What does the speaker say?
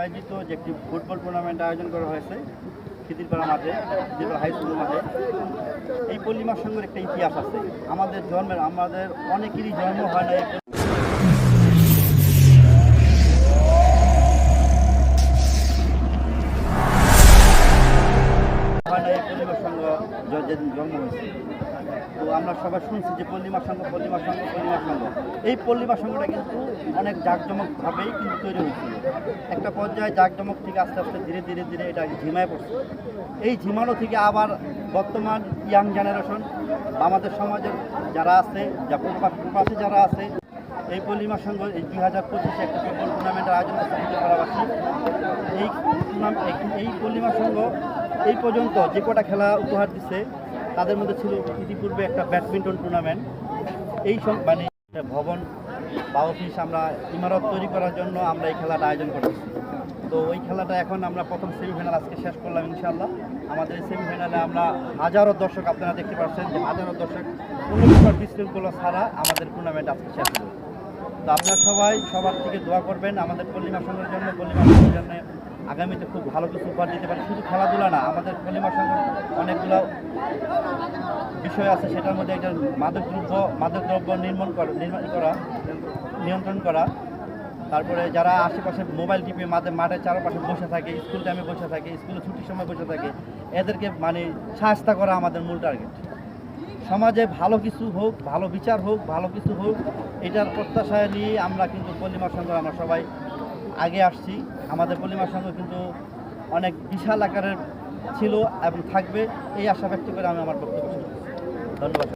আয়োজিত যে একটি ফুটবল টুর্নামেন্ট আয়োজন করা হয়েছে খিদিরপাড়া মাঠে খিদিরপাড়া হাই স্কুল মাঠে, এই পল্লিমার সঙ্গের একটা ইতিহাস আছে। আমাদের জন্মের, আমাদের অনেকেরই জন্ম হয় না সঙ্গ জন্ম হয়েছে। তো আমরা সবাই শুনছি যে পল্লিমা সঙ্গ পল্লিমা সঙ্গ পল্লিমার সঙ্গ এই পল্লিমার সঙ্গটা কিন্তু অনেক জাঁকজমকভাবেই কিন্তু তৈরি হয়েছিল। একটা পর্যায়ে জাঁকজমক থেকে আস্তে আস্তে ধীরে ধীরে ধীরে এটা ঝিমায় পড়ছে। এই ঝিমানো থেকে আবার বর্তমান ইয়াং জেনারেশন, আমাদের সমাজের যারা আছে, যা প্রবাস- প্রবাসী যারা আছে, এই পল্লিমার সঙ্গ এই দুই হাজার পঁচিশে একটা ফুটবল টুর্নামেন্টের আয়োজন এই টুর্নামেন্ট এই- এই পল্লিমা সংঘ এই পর্যন্ত যে কটা খেলা উপহার দিচ্ছে তাদের মধ্যে ছিল ইতিপূর্বে একটা ব্যাডমিন্টন টুর্নামেন্ট। এই মানে ভবন বা অফিস আমরা ইমারত তৈরি করার জন্য আমরা এই খেলাটা আয়োজন করেছি তো ওই খেলাটা এখন আমরা প্রথম সেমিফাইনাল আজকে শেষ করলাম ইনশাল্লাহ আমাদের সেমিফাইনালে আমরা হাজারো দর্শক আপনারা দেখতে পাচ্ছেন যে হাজারো দর্শক কোনো প্রকার বিশৃঙ্খলা ছাড়া আমাদের টুর্নামেন্ট আজকে শেষ হলো। তো আপনারা সবাই সবার থেকে দোয়া করবেন আমাদের পল্লিমা সংঘের জন্য পল্লিমা সংঘের জন্য আগামীতে খুব ভালো কিছু উপহার দিতে পারে। শুধু খেলাধুলা না, আমাদের পল্লিমা সংঘ অনেকগুলো বিষয় আছে, সেটার মধ্যে একটা মাদক দ্রব্য মাদক দ্রব্য নির্মাণ করা নির্মাণ করা, নিয়ন্ত্রণ করা। তারপরে যারা আশেপাশে মোবাইল টিপে মাঠে মাঠের চারপাশে বসে থাকে, স্কুল টাইমে বসে থাকে, স্কুলে ছুটির সময় বসে থাকে, এদেরকে মানে সাহায্য করা আমাদের মূল টার্গেট সমাজে ভালো কিছু হোক, ভালো বিচার হোক, ভালো কিছু হোক, এটার প্রত্যাশা নিয়ে আমরা কিন্তু পল্লিমার সঙ্গে আমরা সবাই আগে আসছি। আমাদের পূর্ণিমার সঙ্গে কিন্তু অনেক বিশাল আকারের ছিল এবং থাকবে। এই আশা ব্যক্ত করে আমি আমার বক্তব্য ধন্যবাদ।